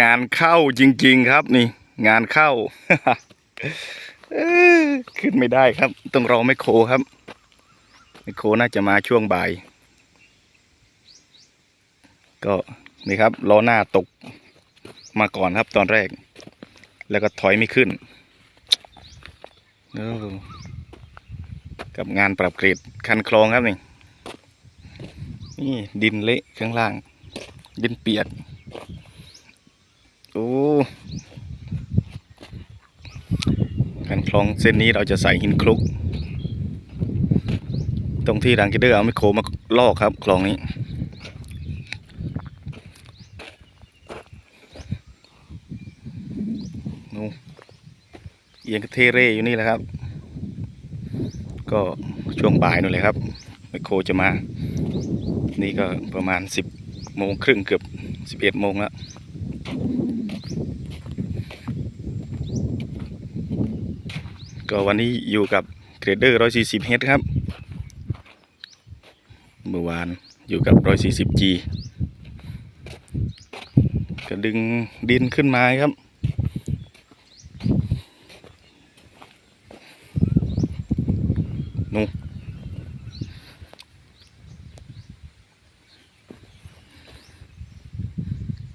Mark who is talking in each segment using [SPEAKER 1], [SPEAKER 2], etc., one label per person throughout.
[SPEAKER 1] งานเข้าจริง ๆ ครับนี่ งานเข้าขึ้นไม่ได้ครับ ต้องรอแมโครครับแมโครน่าจะมาช่วงบ่าย ก็นี่ครับล้อหน้าตกมาก่อนครับตอนแรก แล้วก็ถอยไม่ขึ้นกับงานปรับเกรดคันคลองครับนี่นี่ดินเละข้างล่าง ดินเปียก โอ้คันคลองเส้นนี้เราจะใส่หินคลุก ตรงที่รังกิเดอร์เอาไมโครมาลอกครับ คลองนี้ นูเอียงเทเรอยู่นี่แหละครับ ก็ช่วงบ่ายนู่นเลยครับไมโครจะมา นี่ก็ประมาณสิบโมงครึ่งเกือบสิบเอ็ดโมงแล้ว ก็วันนี้อยู่กับเกรดเดอร์ร้อยสี่สิบเฮดครับ เมื่อวานอยู่กับร้อยสี่สิบจีก็ดึงดินขึ้นมาครับ นู่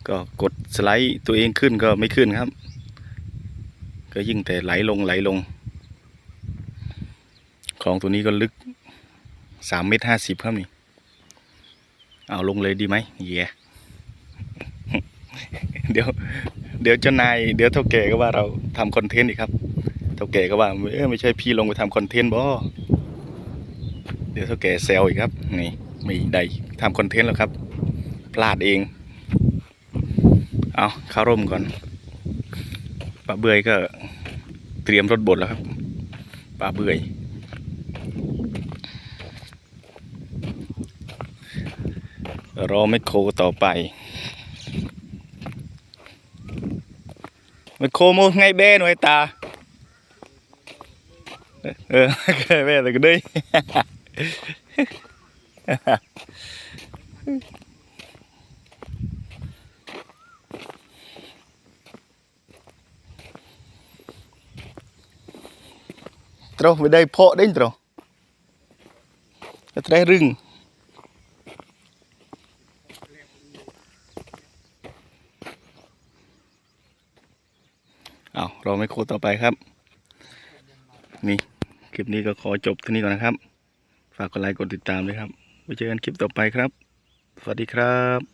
[SPEAKER 1] ก็กดสไลด์ตัวเองขึ้นก็ไม่ขึ้นครับ ก็ยิ่งแต่ไหลลงไหลลง ของตัวนี้ก็ลึกสามเมตรห้าสิบครับนี่ เอาลงเลยดีไหมเย่เดี๋ยว เดี๋ยวเจ้านาย เดี๋ยวเท่าแก่ก็ว่าเราทำคอนเทนต์อีกครับ เท่าแก่ก็ว่าเอ้ยไม่ใช่พี่ลงไปทำคอนเทนต์บ่เดี๋ยวเท่าแก่แซวอีกครับ นี่ไม่ได้ทำคอนเทนต์แล้วครับ พลาดเอง เอาเข้าร่มก่อนป้าเบื่อยก็เตรียมรถบดแล้วครับป้าเบื่อย รอแมคโคต่อไปแมคโคมูไงเบ้หน่อยตา เออเบ้ตะกด้ตรงไปได้พอได้ตรงจะได้รึง เอาเราไม่โคต่อไปครับ นี่คลิปนี้ก็ขอจบที่นี่ก่อนนะครับ ฝากกดไลค์กดติดตามด้วยครับไว้เจอกันคลิปต่อไปครับ สวัสดีครับ